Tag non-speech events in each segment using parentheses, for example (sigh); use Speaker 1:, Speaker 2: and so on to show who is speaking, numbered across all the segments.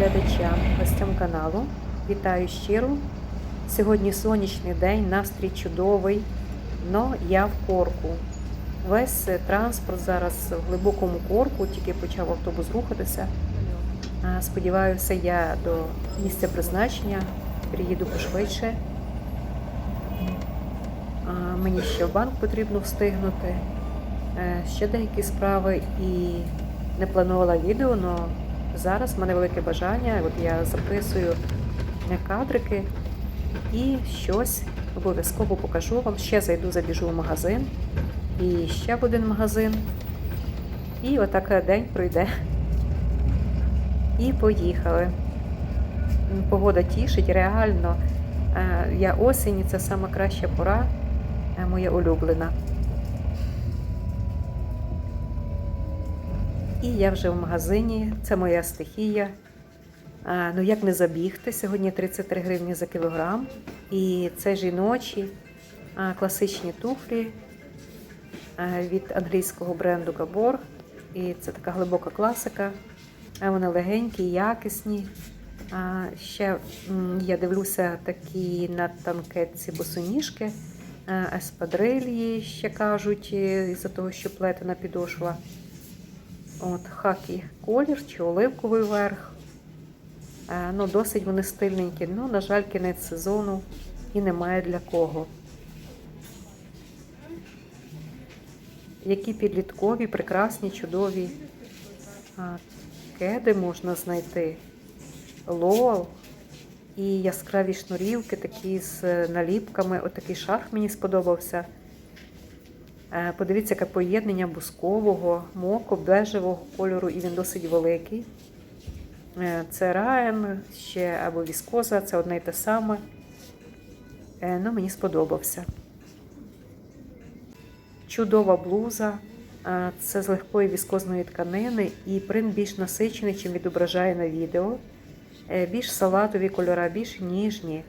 Speaker 1: глядачам, гостям каналу. Вітаю щиро. Сьогодні сонячний день, настрій чудовий, но я в корку. Весь транспорт зараз в глибокому корку, тільки почав автобус рухатися. Сподіваюся, я до місця призначення приїду пошвидше. Мені ще в банк потрібно встигнути. Е, Ще деякі справи і не планувала відео, але зараз в мене велике бажання. От я записую кадрики і щось обов'язково покажу вам. Ще зайду, забіжу в магазин. І ще в один магазин. І отак день пройде. І поїхали. Погода тішить, реально. Е, Я осінь, це сама краща пора, е, моя улюблена. І я вже в магазині, це моя стихія. А, ну як не забігти? Сьогодні 33 гривні за кілограм. І це жіночі а, класичні туфлі а, від англійського бренду Gabor. І це така глибока класика. А вони легенькі, якісні. А, ще я дивлюся такі на танкетці босоніжки, а, ще кажуть, із-за того, що плетена підошва. От, хакі колір чи оливковий верх. Е, ну, досить вони стильненькі. Ну, на жаль, кінець сезону і немає для кого. Які підліткові, прекрасні, чудові а, кеди можна знайти. Лол і яскраві шнурівки, такі з е, наліпками. Отакий шарф мені сподобався. Е, Подивіться, яке поєднання бускового, моко, бежевого кольору, і він досить великий. Е, Це раєн ще або віскоза, це одне й те саме. Е, Ну, мені сподобався. Чудова блуза. Це з легкої віскозної тканини, і принт більш насичений, чим відображає на відео. Більш салатові кольори, більш ніжні.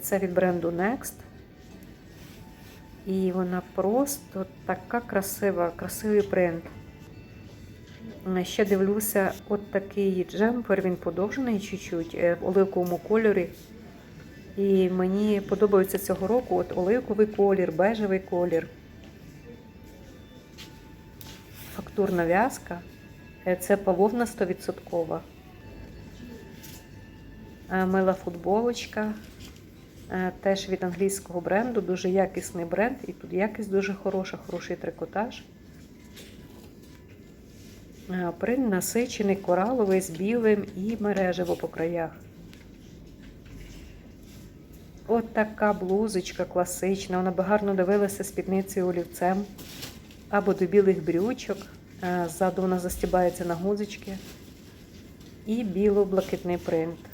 Speaker 1: Це від бренду Next. І вона просто така красива, красивий принт. Ще дивлюся, от такий джемпер, він подовжений чуть-чуть е, в оливковому кольорі. І мені подобається цього року от оливковий колір, бежевий колір. Фактурна в'язка. Е, Це бавовна 100%. Е, Мила футболочка. Е, Теж від англійського бренду, дуже якісний бренд, і тут якість дуже хороша, хороший трикотаж. Е, Принт насичений кораловий з білим і мережево по краях. От така блузочка класична. Вона би гарно дивилася спідницею олівцем або до білих брючок. Е, Ззаду вона застібається на гузочки. І біло-блакитний принт.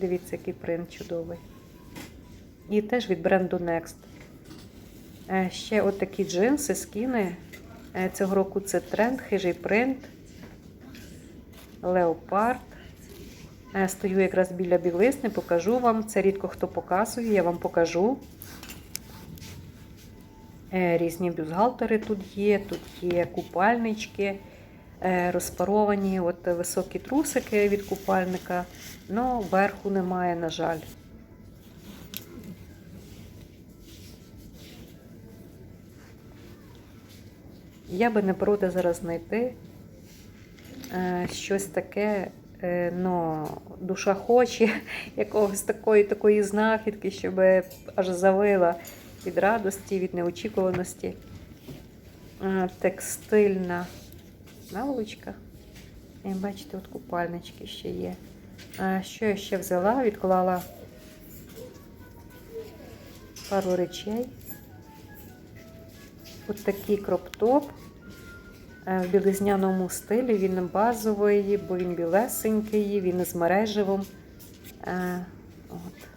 Speaker 1: Дивіться, який принт чудовий. І теж від бренду Next. Е, Ще от такі джинси, скіни. Е, Цього року це тренд, хижий принт. Леопард. Е, Стою якраз біля білизни, покажу вам. Це рідко хто показує, я вам покажу. Різні бюстгальтери тут є, тут є купальнички, розпаровані от високі трусики від купальника, але верху немає, на жаль. Я би не проти зараз знайти е, щось таке, е, ну, душа хоче (laughs) якогось такої такої знахідки, щоб аж завила від радості, від неочікуваності. Е, Текстильна наволочка. Бачите, от купальнички ще є. Що я ще взяла? Відклала пару речей. От такий кроп-топ е, в білизняному стилі. Він базовий, бо він білесенький, він з мереживом. Е, От.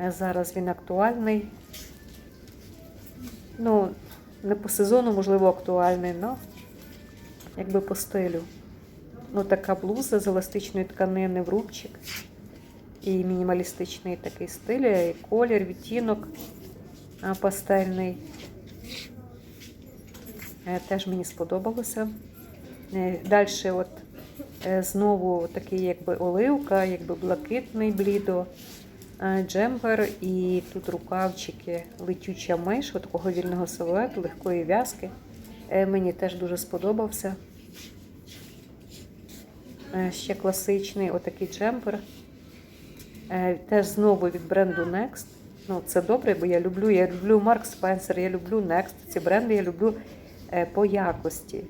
Speaker 1: Е, Зараз він актуальний. Ну, не по сезону, можливо, актуальний, але якби по стилю. Ну, така блуза з еластичної тканини в рубчик. І мінімалістичний такий стиль, і колір, відтінок пастельний. Е, Теж мені сподобалося. Далі, от е, знову такий, якби оливка, якби блакитний блідо, е, джемпер і тут рукавчики, летюча миш, от такого вільного силуету, легкої в'язки. Е, Мені теж дуже сподобався. Е, Ще класичний отакий джемпер. Е, Теж знову від бренду Next. Ну, це добре, бо я люблю. Я люблю Марк Спенсер, я люблю Next. Ці бренди я люблю по якості.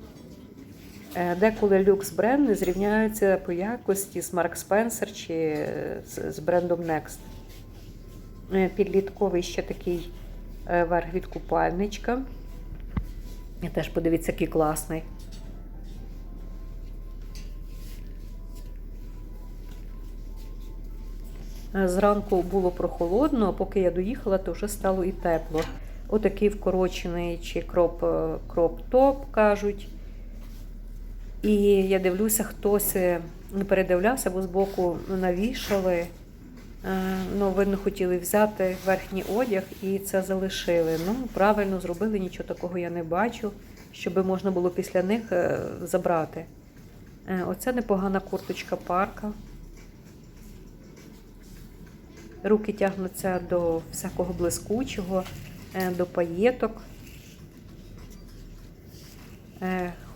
Speaker 1: Деколи люкс бренди зрівняються по якості з Марк Спенсер чи з- брендом Next. Підлітковий ще такий верх від купальничка. І теж подивіться, який класний. Зранку було прохолодно, а поки я доїхала, то вже стало і тепло. Отакий вкорочений чи кроп, е, кроп-топ кажуть. І я дивлюся, хтось е, не передивлявся, бо збоку навішали. Е, Ну, видно, хотіли взяти верхній одяг і це залишили. Ну, правильно зробили, нічого такого я не бачу, щоб можна було після них е, забрати. Е, Оце непогана курточка парка. Руки тягнуться до всякого блискучого, до паєток.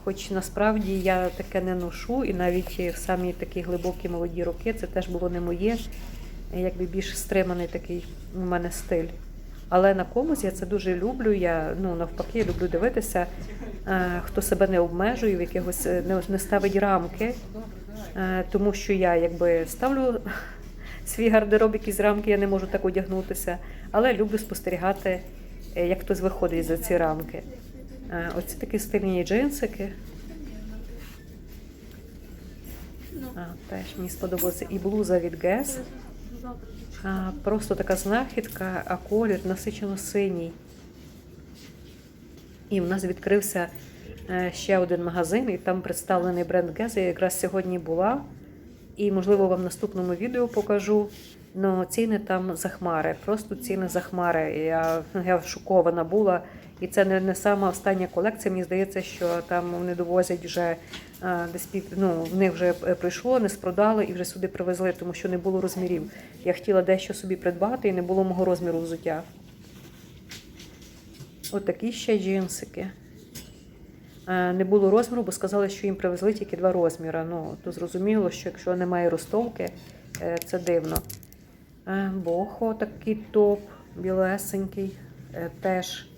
Speaker 1: Хоч насправді я таке не ношу, і навіть в самі такі глибокі молоді роки це теж було не моє, якби більш стриманий такий у мене стиль. Але на комусь я це дуже люблю. Я ну навпаки люблю дивитися, е, хто себе не обмежує, в якихось е, не, не ставить рамки. Е, Тому що я якби ставлю (laughs) свій гардероб, якісь рамки, я не можу так одягнутися, але люблю спостерігати, як хтось виходить за ці рамки. Оці такі стильні джинсики. А, теж мені сподобалося і блуза від Guess. А, Просто така знахідка, а колір насичено синій. І в нас відкрився е, ще один магазин, і там представлений бренд Guess. Я якраз сьогодні була. І, можливо, вам в наступному відео покажу. Ну, ціни там захмари, просто ціни захмари. Я, я шокована була. І це не, не сама остання колекція. Мені здається, що там вони довозять вже десь під, ну, в них вже е, прийшло, не спродали і вже сюди привезли, тому що не було розмірів. Я хотіла дещо собі придбати і не було мого розміру взуття. От такі ще джинсики. Е, Не було розміру, бо сказали, що їм привезли тільки два розміри. Ну, то зрозуміло, що якщо немає ростовки, е, це дивно. Е, Бохо такий топ, білесенький, е, теж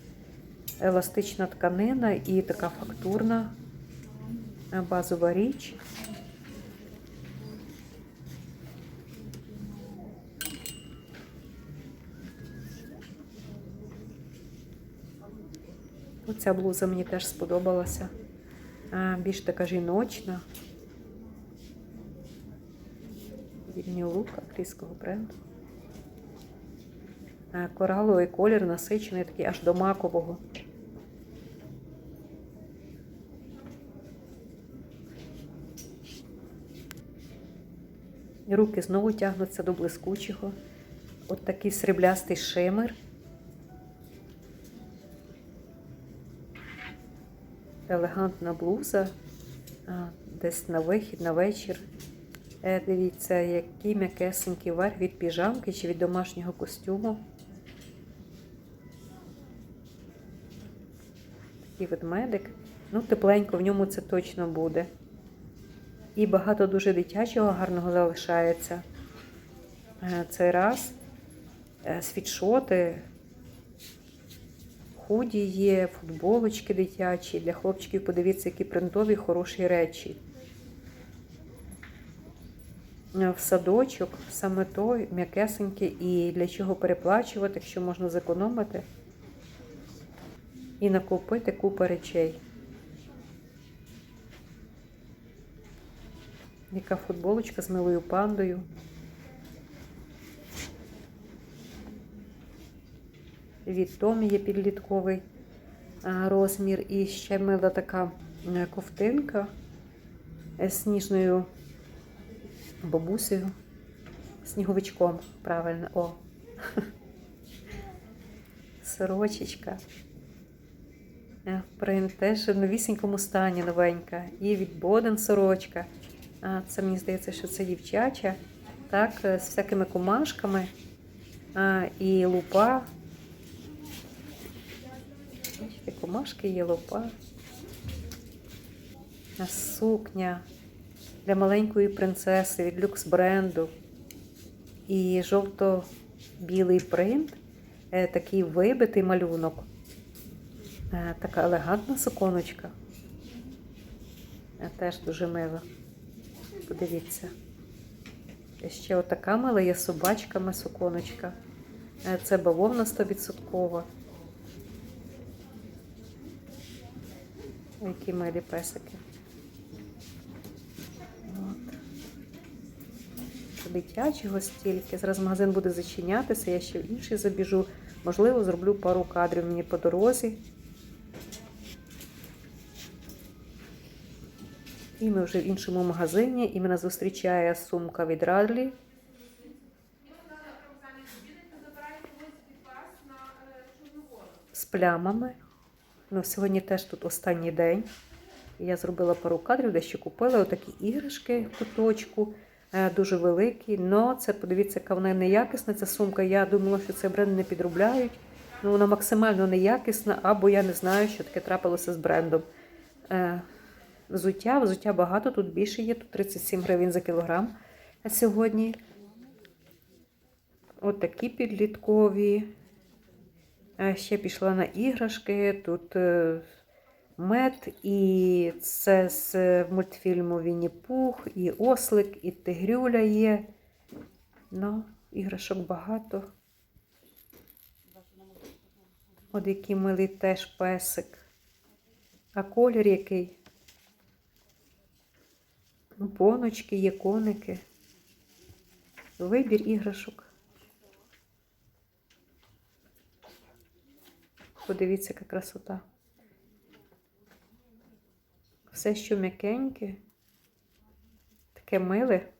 Speaker 1: еластична тканина і така фактурна е, базова річ. Оця блуза мені теж сподобалася. Е, Більш така жіночна. Від New Look, англійського бренду. Е, Кораловий колір насичений, такий аж до макового. Руки знову тягнуться до блискучого. От такий сріблястий шимер. Елегантна блуза. Десь на вихід, на вечір. Е, Дивіться, який м'якесенький верх від піжамки чи від домашнього костюму. Такий ведмедик. Ну, тепленько в ньому це точно буде. І багато дуже дитячого гарного залишається. Е, Цей раз е, світшоти, худі є, футболочки дитячі. Для хлопчиків подивіться, які принтові хороші речі. Е, В садочок саме той м'якесенький і для чого переплачувати, якщо можна зекономити і накупити купу речей. Яка футболочка з милою пандою. Від Томі є підлітковий розмір. І ще мила така е, ковтинка з сніжною бабусею, сніговичком, правильно, о. (laughs) Сорочечка. Е, Принт теж в новісінькому стані новенька. І від Боден сорочка. Це мені здається, що це дівчача. Так, е, з всякими комашками. І лупа. Бачите, комашки є лупа. Сукня для маленької принцеси від люкс бренду. І жовто-білий принт, е, такий вибитий малюнок. Е, Така елегантна суконочка. Теж дуже мила. Подивіться. Ще отака мила є собачками суконочка. Е, Це бавовна 100%. Які милі песики. Дитячого стільки. Зараз магазин буде зачинятися, я ще в інший забіжу. Можливо, зроблю пару кадрів мені по дорозі. І ми вже в іншому магазині, і мене зустрічає сумка від Радлі. З плямами. Ну, сьогодні теж тут останній день. Я зробила пару кадрів, дещо купила отакі іграшки в куточку, е, дуже великі. Но це, подивіться, яка вона неякісна, ця сумка. Я думала, що цей бренд не підробляють. Ну, вона максимально неякісна, або я не знаю, що таке трапилося з брендом. Взуття, взуття багато, тут більше є, тут 37 гривень за кілограм сьогодні. От такі підліткові. Е, Ще пішла на іграшки. Тут е, мед, і це з мультфільму Вінні Пух, і ослик, і тигрюля є. Ну, іграшок багато. От який милий теж песик. А колір який? Ну, Поночки, є коники. Вибір іграшок. Подивіться, яка красота. Все, що м'якеньке, таке миле.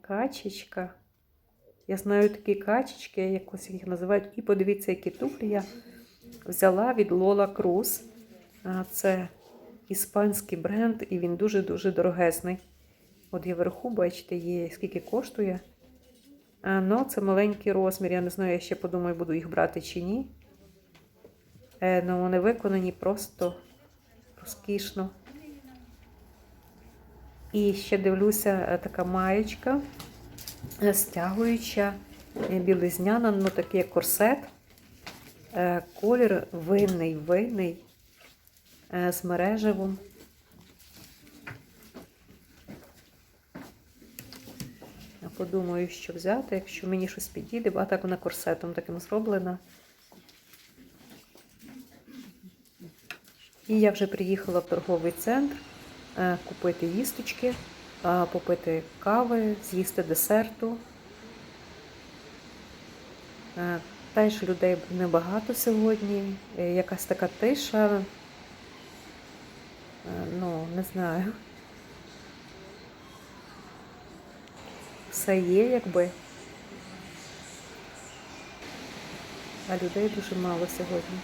Speaker 1: Качечка. Я знаю такі качечки, якось їх називають. І подивіться, які туфлі я взяла від Lola Cruz. А, Це іспанський бренд, і він дуже-дуже дорогезний. От є вверху, бачите, є скільки коштує. Ну, це маленький розмір. Я не знаю, я ще подумаю, буду їх брати чи ні. Е, ну, вони виконані просто розкішно. І ще дивлюся, е, така маєчка стягуюча, е, білизняна, ну такий корсет. Е, Колір винний, винний е, з мережевим. Я подумаю, що взяти, якщо мені щось підійде, а так вона корсетом таким зроблена. І я вже приїхала в торговий центр купити їсточки, попити кави, з'їсти десерту. Е, Теж людей небагато сьогодні. Е, Якась така тиша. Е, Ну, не знаю. Все є, якби. А людей дуже мало сьогодні.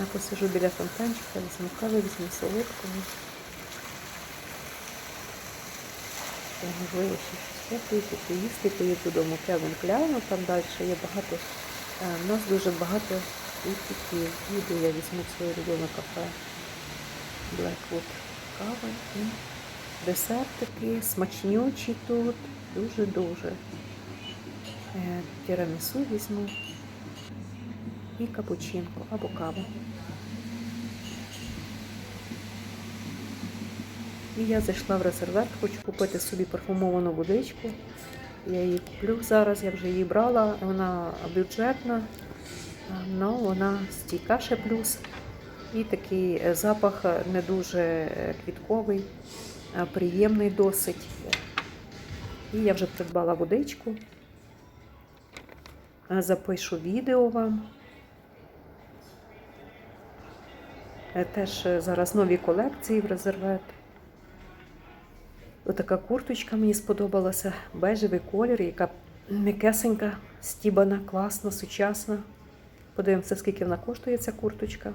Speaker 1: Я посижу біля фонтанчика, візьму каву, візьму солодкого. Я можливо ще щось попити, поїсти, поїду додому Кевін Кляйну, там далі є багато. е, У нас дуже багато успіхів. Їду, я візьму своє любиме кафе Blackwood кави і десертики, смачнючі тут, дуже-дуже. Е, Тірамісу візьму і капучинку або каву. І я зайшла в резервет, хочу купити собі парфумовану водичку. Я її куплю зараз, я вже її брала, вона бюджетна, але вона стійка ще плюс. І такий е, запах не дуже е, квітковий, приємний досить. І я вже придбала водичку. Е, Запишу відео вам. Е, Теж е, зараз нові колекції в резервет. Отака курточка мені сподобалася. Бежевий колір, яка м'якесенька, стібана, класна, сучасна. Подивимося, скільки вона коштує, ця курточка.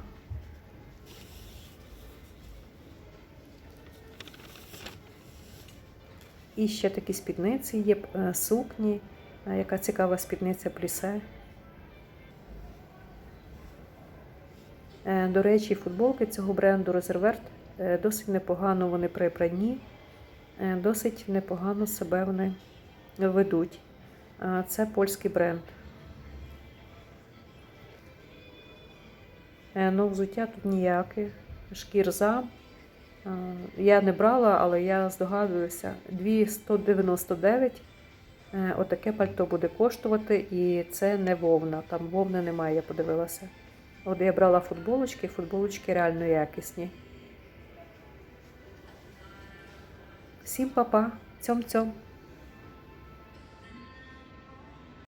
Speaker 1: І ще такі спідниці є е, сукні. Яка цікава спідниця плісе. Е, До речі, футболки цього бренду Резерверт досить непогано вони при досить непогано себе вони ведуть. Е, Це польський бренд. Е, Ну, взуття тут ніяке. Шкірза. Е, Я не брала, але я здогадуюся. 299. Е, Отаке пальто буде коштувати, і це не вовна. Там вовни немає, я подивилася. От я брала футболочки, футболочки реально якісні. Всім па-па, цьом-цьом.